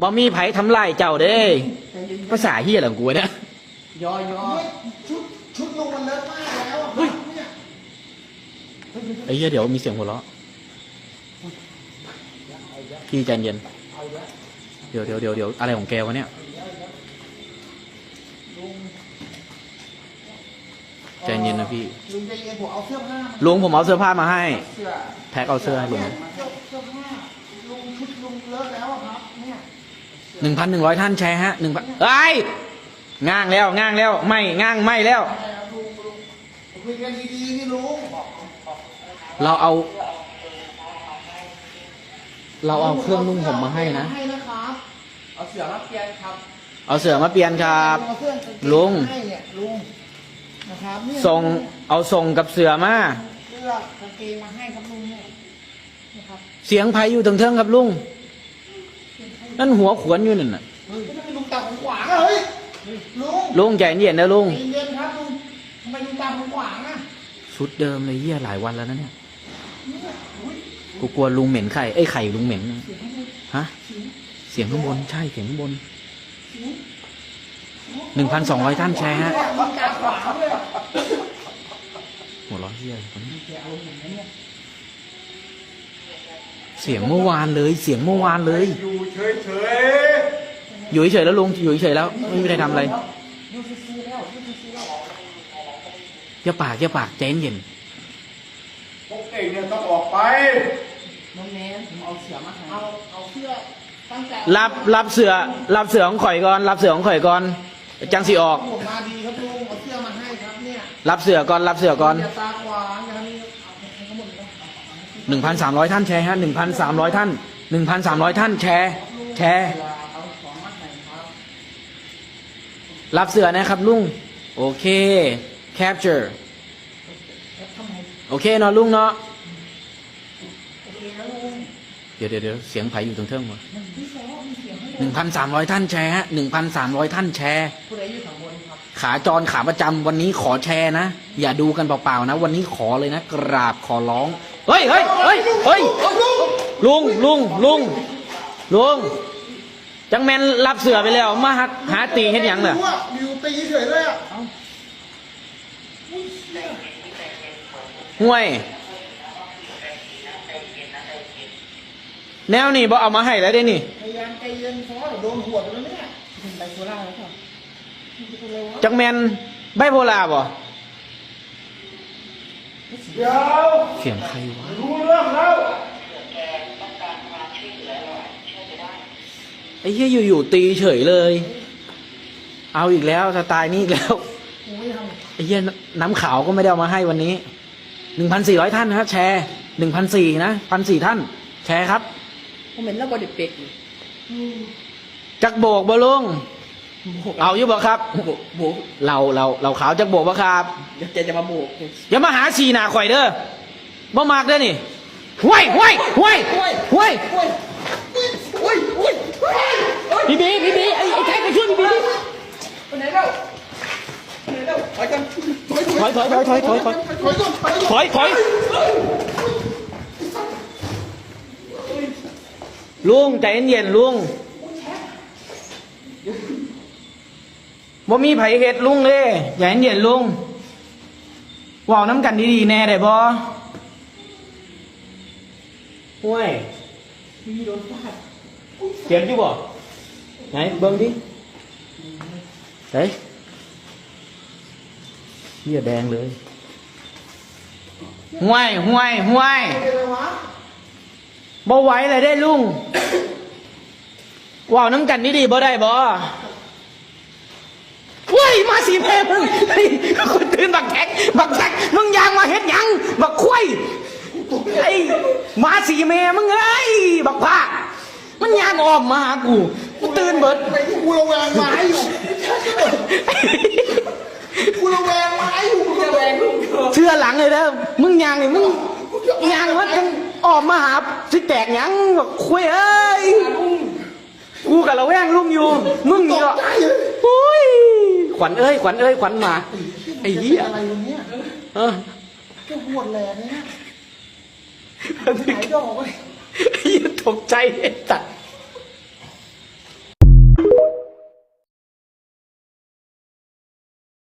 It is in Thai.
บ่มีไผทำลายเจ้าเด้ภาษาเฮียอะไรของกูเนี่ยยอยอชุดชุดลงมันเลอะมากแล้วอะครับเนี่ยไอ้เฮียเดี๋ยวมีเสียงหัวเราะพี่ใจเย็นเดี๋ยวเดี๋ยวเดี๋ยวเดี๋ยวอะไรของแกวะเนี่ยใจเย็นนะพี่ลุงใจเย็นผมเอาเสื้อผ้ามาลุงผมเอาเสื้อผ้ามาให้เสื้อแท็กเอาเสื้อให้ลุงเสื้อเสื้อผ้าลุงชุดลุงเลอะแล้วอะครับเนี่ย หนึ่งพันหนึ่งร้อยท่านแชร์ฮะหนึ่งพันเอ้ยง้างแล้วง้างแล้วไม่ง้างไม่แล้วใช่ครับลุงลุงคุยกันดีๆนี่ลุงเราเอา เราเอาเครื่องนุ่งผมมาให้นะ ให้นะครับเอาเสือมาเปลี่ยนครับเอาเสือมาเปลี่ยนครับ เอาเสื้อกางเกลุง ให้เนี่ยลุงนะครับเนี่ยส่งเอาส่งกับเสือมาเสื้อกางเกงมาให้ครับลุงเนี่ยนะครับเสียงไผอยู่ถึงเทิงครับลุง นั่นหัวขวนอยู่นั่นน่ะเฮ้ยทำไมลุงตาของขวางอะเฮ้ยลุงลุงใจเย็นนะลุงใจเย็นครับลุงทำไมลุงตาของขวางอะชุดเดิมเลยเยี่ยหลายวันแล้วนะเนี่ยกูกลัวลุงเหม็นไข่ไอ้ยไข่ลุงเหม็นนะฮะเสียงข้างบนใช่เสียงข้างบนหนึ่งพันสองร้อยท่านแชร์ฮะลุงตาขวางด้วยหัวเราะเยี่ยอะไรวะเนี่ย เสียงเมื่อวานเลย เสียงเมื่อวานเลย อยู่เฉยเฉยอยู่เฉยๆแล้วลุงอยู่เฉยๆแล้วไม่มีใครทำอะไรยูซีซีแล้วยูซีซีแล้วอย่าปากอย่าปากใจเย็นพวกเก่งเนี่ยต้องออกไปน้องแนนผมเอาเสือมาให้เอาเอาเสื้อตั้งแต่รับรับเสือรับเสือของข่อยก่อน รับเสือของข่อยก่อนจังสีออกผมมาดีครับลุงเอาเสื้อมาให้ครับเนี่ยรับเสือก่อนรับเสือก่อนอย่าตาขวาง หนึ่งพันสามร้อยท่านแชร์ฮะหนึ่งพันสามร้อยท่านหนึ่งพันสามร้อยท่านแชร์ แชร์ รับเสือนะครับลุงโอเค capture โอเคเนาะลุงเนาะโอเคนะเดี๋ยวเดี๋ยวเสียงไผ่อยู่ตรงเทิงวะมันพี่ซอมีเสียงให้หนึ่งพันสามร้อยท่านแชร์ฮะหนึ่งพันสามร้อยท่านแชร์ผู้ใดอยู่ข้างบนขาจรขาประจำวันนี้ขอแชร์นะ อย่าดูกันเปล่าๆนะ วันนี้ขอเลยนะ กราบขอร้อง เฮ้ยเฮ้ยเฮ้ยเฮ้ยลุงลุงลุงลุงจังแมนรับเสือไปแล้ว มาหาหาตีเห็นยังเนี่ยว่าดิวตีเฉยเลยอะห่วย แนวนี่บ่เอามาให้แล้วได้นี่พยายามใจเย็นซอเดี๋ยวโดนหัวไปแล้วเนี่ยเป็นไบโพล่าแล้วครับเป็นอะไรวะจังแมนไบโพลาบ่ เดี๋ยวเสียงใครวะรู้เรื่องแล้วไอ้เหี้ยอยู่ๆตีเฉยเลย เอาอีกแล้วสไตล์นี้อีกแล้วกูไม่ทไอ้เหี้ยน้ำขาวก็ไม่ได้เอามาให้วันนี้หนึ่งพันสี่ร้อยท่านนะครับแชร์หนึ่งพันสี่นะพันสี่ท่าน แชร์ครับำผมเห็นแล้วบอดี้เป็กอยู่จักโบกบ่ลุง เอาอยู่บ่ครับ โบกโบกเราเราเราขาวจักโบกบ่ครับเดี๋ยวแกจะมาโบกอย่ามาหาสีหน้าข่อยเด้อบ่มากเด้อนี่ห้วยห้วยห้วยห้วยำโอ้ยโอ้ยโอ้ยโอ้ยพี่บีพี่บีไอ้ไอ้แท็กไปช่วยพี่บีดิไปไหนแล้วไปไหนแล้วไปกันถอยถอยถอยถอยถอยถอยถอยถอยก่อนถอยก่อนถอยถอยลุงใจเย็นๆลุง บ่มีไผเฮ็ดลุงเลยใจเย็นๆลุงเว้าน้ำกันดีๆแน่ได้บ่ห่วยมีโดนฟาดเขียนอยู่บ่ไหนเบิ่งดิเฮ้ยเหี้ยแดงเลยห่วยห่วยห่วยเป็นอะไรวะบ่ไหวเลยได้ลุงว่าวน้ำกันดีๆบ่ได้บ่เว้ย มาสีแพรมึงเฮ้ยคนตื่นบักแท็กบักแท็กมึงยางมาเฮ็ดหยังบักควายไอ้มาสีแม่มึงเอ้ยบักผ้ามันยางออมมาหากูกูตื่นเบิดไปกูระแวงไม้อยู่กูระแวงไม้อยู่กูระแวงลูกเชื่อหลังเลยเด้อมึงยางนี่มึงยางว่าจังออกมาหาสิแตกหยังบักควายเอ้ยกูกับเราแว่งลุงอยู่ มึงนี่ก็โอ้ย ขวัญเอ้ยขวัญเอ้ยขวัญหมา ไอ้เหี้ย อะไรวะเนี่ยเออก็ปวดแหลกเนี่ยหายดอกไปไอ้เหี้ยตกใจไอ้สัตว์